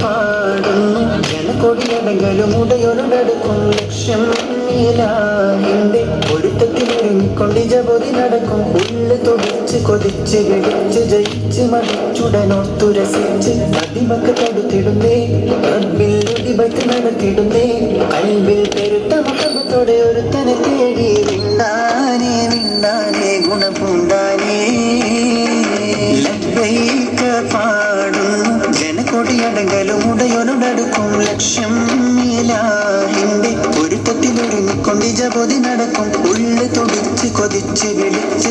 പാടുന്നു ജനക്കൊടിയടങ്ങലും ഉടയൊരുടടുക്കും ലക്ഷ്യം നീലാഹിന്റെ ഒരുത്തത്തിലൊരുങ്ങിക്കൊണ്ട് ജപതി നടക്കും. ഉള്ളു തുടിച്ച് കൊതിച്ച് വെടിച്ച് ജയിച്ച് മടിച്ചുടനോർത്തു രസിച്ച് അതിമക്ക് തടുത്തിടുന്നേ. റബ്ബിൽ ഉദിബത്ത് നടത്തിടുന്നേ. കൽവിൽ പെരുത്ത മുഖത്തോടെ ഒരുത്തനെ തേടി വിണ്ടാനേ വിണ്ടാനേ ഗുണപുണ്ടാനേ. പാടുന്നു. ജനക്കൊടിയടങ്കലും ഉടയൊരുടടുക്കും ലക്ഷ്യം.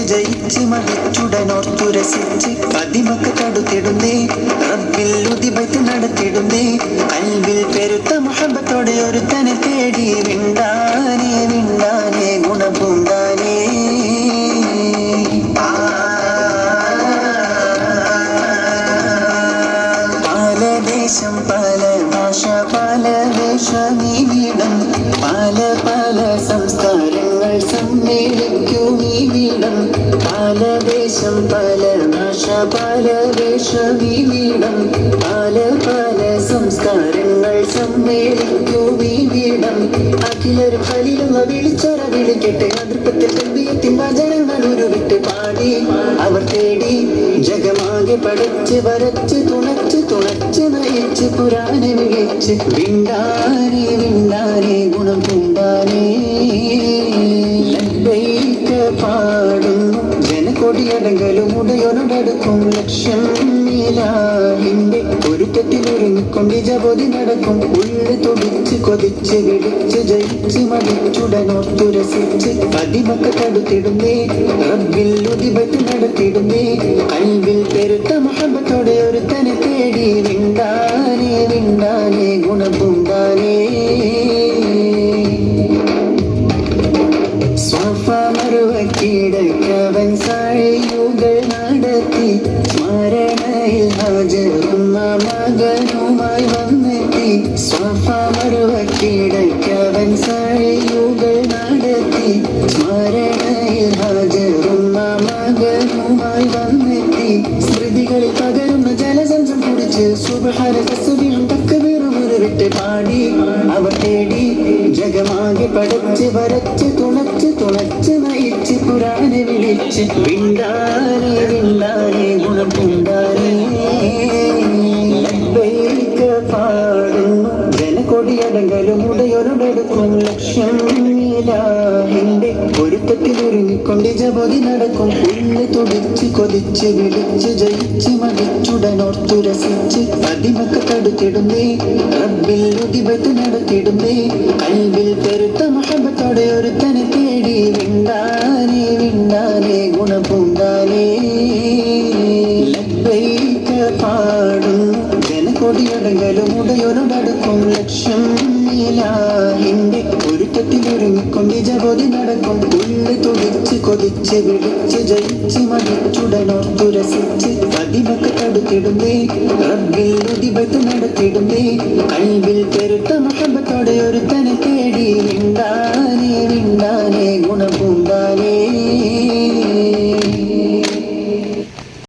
ജയിച്ച് മടിച്ചുടനോർത്തു രസിച്ച് പതിമക്ക് കടുത്തിടുന്നേ. റബ്ബിൽ ഉദിബത്ത് നടത്തിടുന്നേ. കൽവിൽ പെരുത്ത മുഹബത്തോടെ ഒരുത്തനെ തേടി വിണ്ടാനേ വിണ്ടാനേ ഗുണപൂണ്ടാനേ ദേശം പല ഭാഷ പല വേഷമീവിടം പല ദേശം പല ഭാഷ പല വേഷമീവിടം പല പല സംസ്കാരങ്ങൾ സമ്മേളിക്കൂ വിവിടം. വീടം അഖിലരും കളിലുള്ള വിളിച്ചൊര വിളിക്കട്ടെ അതിർപ്പത്തിൽ കൽവിയത്തിൻ വചനങ്ങൾ ഉരുവിട്ട് പാടി. അവർ തേടി ജഗമാകെ പടച്ച് വരച്ച് തുണച്ച് തുണച്ച് നയിച്ച് പുരാനെ വിളിച്ച് വിണ്ടാനെ വിണ്ടാനെ ഗുണം ജനക്കൊടിയടങ്കലും ഉടയൊരുടടുക്കും ലക്ഷ്യം ഒരുക്കത്തിൽ ഒരുക്കത്തിലൊരുങ്ങിക്കൊണ്ട് ജപതി നടക്കും. ഉള്ളു തുടിച്ച് കൊതിച്ച് വിളിച്ച് ജയിച്ച് മടിച്ചുടനോർത്തു രസിച്ച് പതിമൊക്കെ തടുത്തിടുന്നേ റബ്ബിൽ ഉതിപറ്റി നടത്തിടുന്നേ. നടത്തി സ്മരണയിൽ ഹാജറുന്ന മകനുമായി വന്നെത്തി. സ്വാഫ മറുവക്കീടക്കവൻ സാഴിയുകൾ നടത്തി. സ്മരണയിൽ ഹാജറുന്ന മകനുമായി വന്നെത്തി. സ്മൃതികളിൽ പകരുന്ന ജലസംസം കുടിച്ച് സുബഹാര കസുബിയും തക്കവീറും വിട്ട് പാടി. അവർ തേടി ജഗമാകെ പടച്ച് വരച്ച് തുണച്ച് തുണച്ച് നയിച്ച് പുരാനെ വിളിച്ച് വിണ്ടാനെ ഒരുക്കത്തിലൊരുങ്ങിക്കൊണ്ട് ജപതി നടക്കും. ഉള്ളു തുടിച്ച് കൊതിച്ച് വിളിച്ച് ജയിച്ച് മടിച്ചുടനോർത്തു രസിച്ച് പതിമക്ക് തടുത്തിടുന്നേ റബ്ബിൽ ഉദിബത്ത് നടത്തിടുന്നേ കൽവിൽ പെരുത്ത മഹബത്തോടെ ഒരുത്തനെ തേടി വിണ്ടാനേ വിണ്ടാനേ ഗുണപൂണ്ടാനേ ഒരുക്കത്തിലൊരുങ്ങിക്കൊണ്ട് ജപതി നടക്കും. ഉള്ളു തുടിച്ച് കൊതിച്ച് വിളിച്ച് ജയിച്ച് മടിച്ചുടനോർത്തു രസിച്ച് പതിമക്ക് തടുത്തിടുന്നേ. റബ്ബിൽ ഉദിബത്ത് നടത്തിടുന്നേ. കൽവിൽ പെരുത്ത മഹബത്തോടെ ഒരുത്തനെ തേടി വിണ്ടാനേ